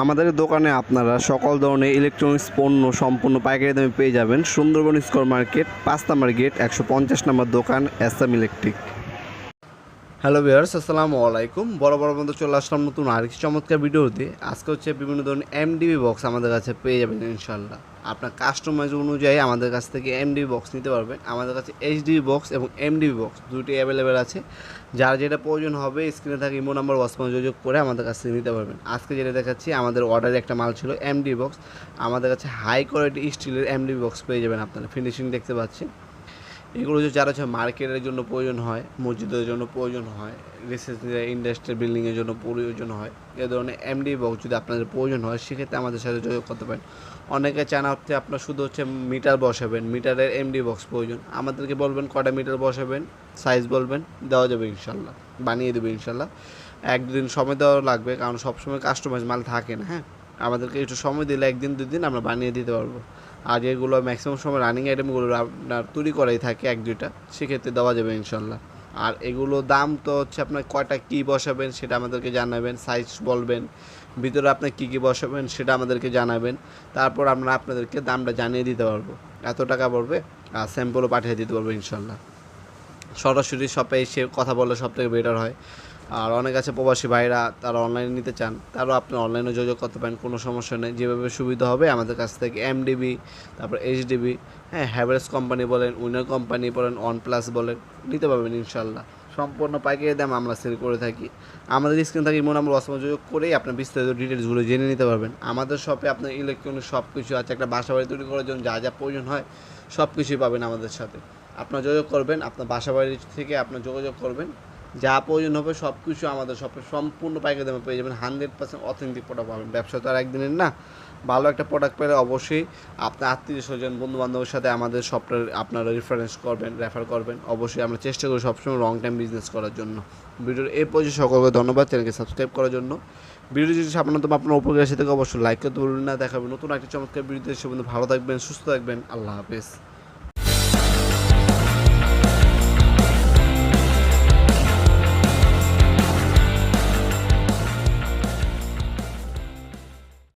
আমাদের দোকানে আপনারা সকল ধরনের ইলেকট্রনিক্স পণ্য সম্পূর্ণ পাইকারি দামে পেয়ে যাবেন। সুন্দরবন স্কোয়ার মার্কেট, পাঁচ নাম্বার গেট, একশো পঞ্চাশ নাম্বার দোকান এসএম ইলেকট্রিক হ্যালো ভিয়ার্স আসসালামু আলাইকুম। বড় বড় বন্ধু চলে আসলাম নতুন আর আরেকটি চমৎকার ভিডিওতে। আজকে হচ্ছে বিভিন্ন ধরনের এমডিবি বক্স আমাদের কাছে পেয়ে যাবেন ইনশাল্লাহ আপনার কাস্টমাইজ অনুযায়ী আমাদের কাছ থেকে এমডিবি বক্স নিতে পারবেন। আমাদের কাছে এইচডিবি বক্স এবং এমডিবি বক্স দুটি অ্যাভেলেবেল আছে। যার যেটা প্রয়োজন হবে স্ক্রিনে থাকা ইমো নাম্বার ওয়াসমান যোগাযোগ করে আমাদের কাছ থেকে নিতে পারবেন। আজকে যেটা দেখাচ্ছি, আমাদের অর্ডারে একটা মাল ছিল এমডি বক্স আমাদের কাছে হাই কোয়ালিটি স্টিলের এমডি বক্স পেয়ে যাবেন আপনারা। ফিনিশিং দেখতে পাচ্ছেন। এগুলো যে যারা হচ্ছে মার্কেটের জন্য প্রয়োজন হয়, মসজিদের জন্য প্রয়োজন হয় রিসেন্সিয়াল ইন্ডাস্ট্রিয়াল বিল্ডিংয়ের জন্য প্রয়োজন হয়, এ ধরনের এমডি বক্স যদি আপনাদের প্রয়োজন হয়, সেক্ষেত্রে আমাদের সাথে যোগাযোগ করতে পারেন। অনেকে চান হচ্ছে আপনার শুধু হচ্ছে মিটার বসাবেন মিটারের এমডি বক্স প্রয়োজন। আমাদেরকে বলবেন কটা মিটার বসাবেন সাইজ বলবেন, দেওয়া যাবে ইনশাল্লাহ, বানিয়ে দেবে ইনশাল্লাহ। একদিন সময় দেওয়া লাগবে, কারণ সবসময় কাস্টমাইজ মাল থাকে না হ্যাঁ? আমাদেরকে একটু সময় দিলে একদিন দুই দিন আমরা বানিয়ে দিতে পারব। আর এগুলো ম্যাক্সিমাম সময় রানিং আইটেমগুলো আপনার তৈরি করাই থাকে এক দুইটা, সেক্ষেত্রে দেওয়া যাবে ইনশাল্লাহ। আর এগুলো দাম তো হচ্ছে আপনার কয়টা কী বসাবেন সেটা আমাদেরকে জানাবেন সাইজ বলবেন, ভিতরে আপনি কী কী বসাবেন সেটা আমাদেরকে জানাবেন, তারপর আমরা আপনাদেরকে দামটা জানিয়ে দিতে পারব। এত টাকা পড়বে, আর স্যাম্পলও পাঠিয়ে দিতে পারব ইনশাল্লাহ। সরাসরি শপে এসে কথা বললে সব থেকে বেটার হয়। আর অনেক আছে প্রবাসী ভাইরা, তারা অনলাইনে নিতে চান, তারাও আপনি অনলাইনে যোগাযোগ করতে পারেন, কোনো সমস্যা নেই। যেভাবে সুবিধা হবে, আমাদের কাছ থেকে এমডিবি তারপর এইচডিবি হ্যাঁ হ্যাভেলস কোম্পানি বলেন উইনার কোম্পানি বলেন ওয়ান প্লাস বলেন, নিতে পারবেন ইনশাল্লাহ সম্পূর্ণ পাইকারি দাম আমরা সেল করে থাকি। আমাদের স্ক্রিন থাকি মনে আমরা অসময় যোগ করেই আপনার বিস্তারিত ডিটেলসগুলো জেনে নিতে পারবেন। আমাদের শপে আপনার ইলেকট্রনিক সব কিছু আছে, একটা বাসা বাড়ি তৈরি করার জন্য যা যা প্রয়োজন হয়, সব কিছুই পাবেন আমাদের সাথে। আপনার যোগাযোগ করবেন, আপনার বাসা বাড়ি থেকে আপনার যোগাযোগ করবেন। যা প্রয়োজন হবে সব কিছু আমাদের সব সম্পূর্ণ পাইকারি দামে পেয়ে যাবেন। হান্ড্রেড পার্সেন্ট অথেন্টিক প্রোডাক্ট পাবেন। ব্যবসা তো আর একদিনের না। ভালো একটা প্রোডাক্ট পেলে অবশ্যই আপনার আত্মীয় স্বজন বন্ধু বান্ধবের সাথে আমাদের শপটা আপনারা রেফারেন্স করবেন রেফার করবেন। অবশ্যই আমরা চেষ্টা করি সবসময় লং টাইম বিজনেস করার জন্য। ভিডিওর এই পর্যায়ে সকলকে ধন্যবাদ চ্যানেলকে সাবস্ক্রাইব করার জন্য। ভিডিও যদি সাধারণত আপনার উপকার আসে থেকে, অবশ্যই লাইক করতে বলবেন না। দেখাবেন নতুন একটা চমৎকার ভিডিওতে সে বন্ধু ভালো থাকবেন, সুস্থ থাকবেন। আল্লাহ হাফেজ।